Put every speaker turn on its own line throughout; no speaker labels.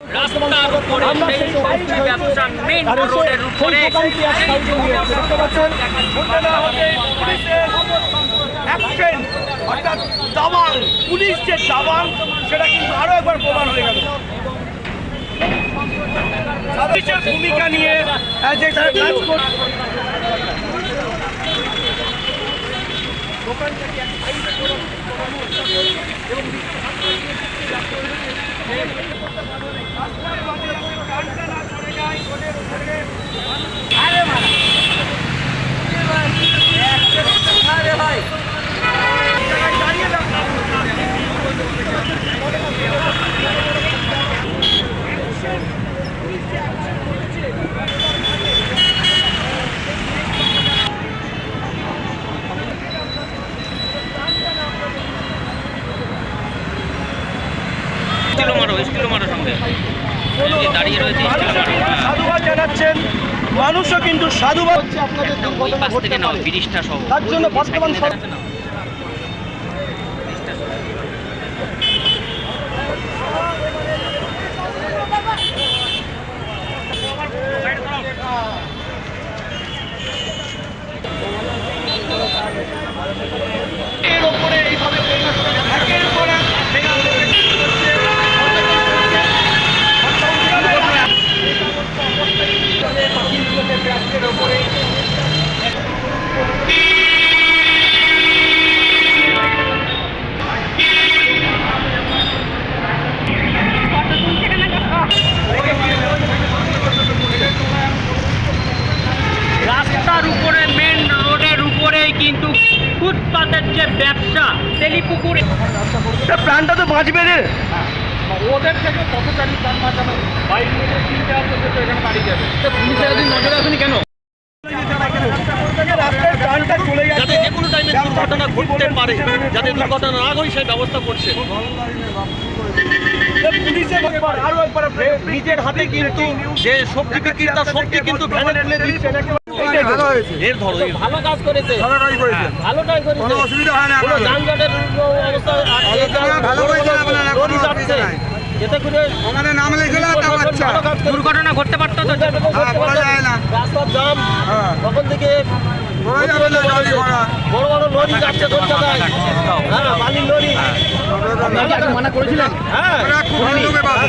রাস্তার উপরে সেই সবজি ব্যবসা মেন রোডের উপরে
অ্যাকশন অর্থাৎ দাবাং পুলিশ যে দাবাং সেটা কিন্তু আরও একবার প্রমাণ হয়ে গেল। পুলিশের ভূমিকা নিয়ে যে কাজ করছে
স্টিলো মারো স্টিলো মারো সঙ্গে। দাঁড়িয়ে রয়েছে।
সাধুবাদ জানাচ্ছেন। মানুষও কিন্তু সাধুবাদ।
একদম ওই পাশ থেকে নাও ব্রিজটা সহ।
তার জন্য বর্তমান সরকার এর ওপরে এইভাবে একের পর এক ভেঙে চলছে।
রাস্তার উপরে মেন রোডের উপরেই কিন্তু ফুটপাতের যে ব্যবসা তেলিপুকুরে।
তা প্রাণটা তো বাঁচবে রে।
ওদের থেকে পথচারী প্রাণ বাঁচানো বাইক নিয়ে তিনটে আছে তো এখানে বাড়ি যাবে। পুলিশ এতদিন নজরে আসেনি কেন?
রাস্তায় প্রাণটা চলে
যাতে যে কোনো টাইমে দুর্ঘটনা ঘটতে পারে যাতে দুর্ঘটনা না হয় সেই ব্যবস্থা করছে।
পুলিশের ব্যাপার আরও একবার
নিজের হাতে কিন্তু যে সবজি বিক্রেতা সবজি কিন্তু ভ্যানে তুলে দিচ্ছে এর ধরো এর
ভালো কাজ করেছে। ভালো কাজ করেছে।
কোনো অসুবিধা হয় না
কোনো যানজটের অবস্থা
ভালো হয়েছে আপনারা, কোনো অসুবিধা নাই।
এতে করে
আমাদের নাম লিখে নাও তাও
ভালো কাজ করেছে। দুর্ঘটনা ঘটতে পারতো তো?
হ্যাঁ, যায় না।
রাস্তার জাম
হ্যাঁ।
তখন থেকে
বলা যাবে না গাড়ি ঘোড়া।
বড় বড় লরি যাচ্ছে কলকাতায় হ্যাঁ বালির লরি।
মানা করেছিলেন?
হ্যাঁ।
ওরা খুব ভালো লোকে পাবে।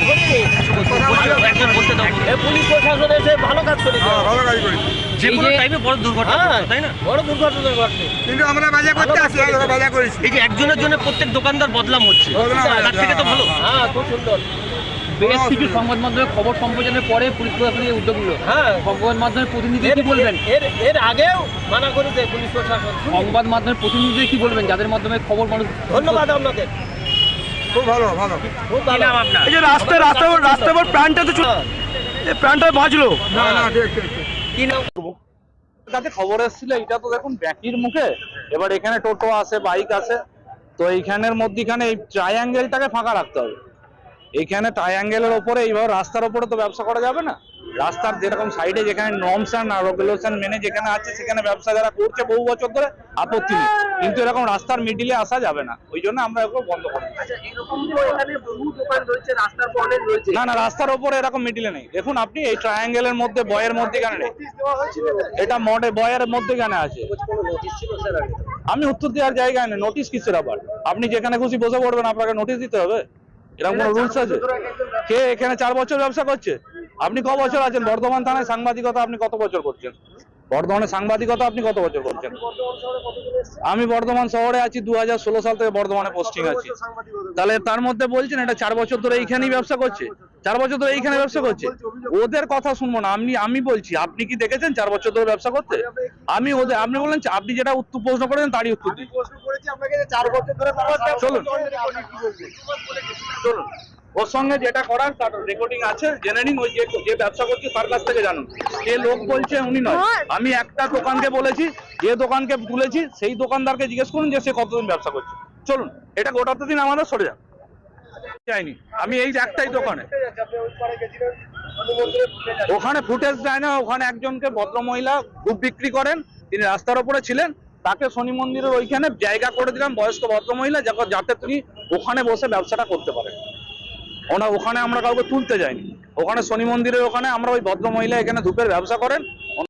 একজন বলতে দাও। এ পুলিশ প্রশাসন এসে ভালো কাজ করেছে।
হ্যাঁ, ভালো গাড়ি করি
যে কোনো টাইমে বড় দুর্ঘটনা
হ্যাঁ
তাই না?
বড় দুর্ঘটনা ঘটছে।
কিন্তু আমরা বাজার করতে আসি আমরা বাজার করেছি।
এই যে একজনের জন্য প্রত্যেক দোকানদার বদলাম হচ্ছে।
হচ্ছে,
তার থেকে তো ভালো।
হ্যাঁ খুব সুন্দর।
বেশ কিছু সংবাদ মাধ্যমে খবর সম্প্রচারের পরে পুলিশ প্রশাসনের উদ্যোগ নিল।
হ্যাঁ।
সংবাদ মাধ্যমের প্রতিনিধি কি বলবেন?
এর এর আগেও মানা করেছে পুলিশ প্রশাসন।
সংবাদ মাধ্যমের প্রতিনিধি কি বলবেন? যাদের মাধ্যমে খবর মানুষ
ধন্যবাদ আপনাদের
খুব ভালো ভালো।
খুব ভালো। আপনার?
এই যে রাস্তায় রাস্তায় রাস্তায় পর প্রাণটা তো চলে- এই প্রাণটা বাঁচলো।
না না ঠিক ঠিক ঠিক।
কি নাম?
খবর এসেছিল এটা তো দেখুন ব্যাকির মুখে। এবার এখানে টোটো আছে বাইক আছে। তো এইখানের মধ্যিখানে এই ট্রায়াঙ্গেলটাকে ফাঁকা রাখতে হবে। এইখানে ট্রায়াঙ্গেলের ওপরে এইভাবে রাস্তার ওপরে তো ব্যবসা করা যাবে না। রাস্তার যেরকম সাইডে যেখানে নর্মস অ্যান্ড রেগুলেশন মেনে যেখানে আছে সেখানে ব্যবসা যারা করছে বহু বছর ধরে আপত্তি নেই। কিন্তু এরকম রাস্তার মিডিলে আসা যাবে না। ওই জন্য আমরা এগুলো বন্ধ করি না না রাস্তার ওপরে এরকম মিডিলে নেই। দেখুন আপনি এই ট্রায়াঙ্গেলের মধ্যে বয়ের মধ্যেখানে নেই। এটা মডে বয়ের মধ্যেখানে আছে। আমি উত্তর দেওয়ার জায়গায় নেই। নোটিশ কিসের আবার? আপনি যেখানে খুশি বসে পড়বেন আপনাকে নোটিশ দিতে হবে। এরকম কোনো রুলস আছে? কে এখানে চার বছর ব্যবসা করছে? আপনি ক বছর আছেন? বর্ধমান থানায় সাংবাদিকতা আপনি কত বছর করছেন? বর্ধমানে সাংবাদিকতা আপনি কত বছর করছেন? আমি বর্ধমান শহরে আছি দু হাজার ষোলো সাল থেকে বর্ধমানে পোস্টিং আছি। তাহলে তার মধ্যে বলছেন এটা চার বছর ধরে এইখানেই ব্যবসা করছে? চার বছর ধরে এইখানে ব্যবসা করছে? ওদের কথা শুনব না আমি আমি বলছি আপনি কি দেখেছেন চার বছর ধরে ব্যবসা করতে? আমি ওদের আপনি বললেন আপনি যেটা উত্তর প্রশ্ন করেছেন তারই উত্তর দিন। চলুন। চলুন। ওর সঙ্গে যেটা করার তার রেকর্ডিং আছে জেনে নিন ওই যে ব্যবসা করছে তার কাছ থেকে জানুন। যে লোক বলছে উনি নয়। আমি একটা দোকানকে বলেছি যে দোকানকে তুলেছি সেই দোকানদারকে জিজ্ঞেস করুন যে সে কতদিন ব্যবসা করছে। চলুন এটা গোটাতে দিন আমাদের সরে যান যাইনি আমি এই একটাই দোকানে। ওখানে ফুটেজ দেয় না ওখানে একজনকে ভদ্রমহিলা ধূপ বিক্রি করেন তিনি রাস্তার ওপরে ছিলেন তাকে শনি মন্দিরের ওইখানে জায়গা করে দিলাম বয়স্ক ভদ্রমহিলা যাতে তিনি ওখানে বসে ব্যবসাটা করতে পারেন। ওনা ওখানে আমরা কাউকে তুলতে যাইনি। ওখানে শনি মন্দিরের ওখানে আমরা ওই ভদ্র মহিলা এখানে ধূপের ব্যবসা করেন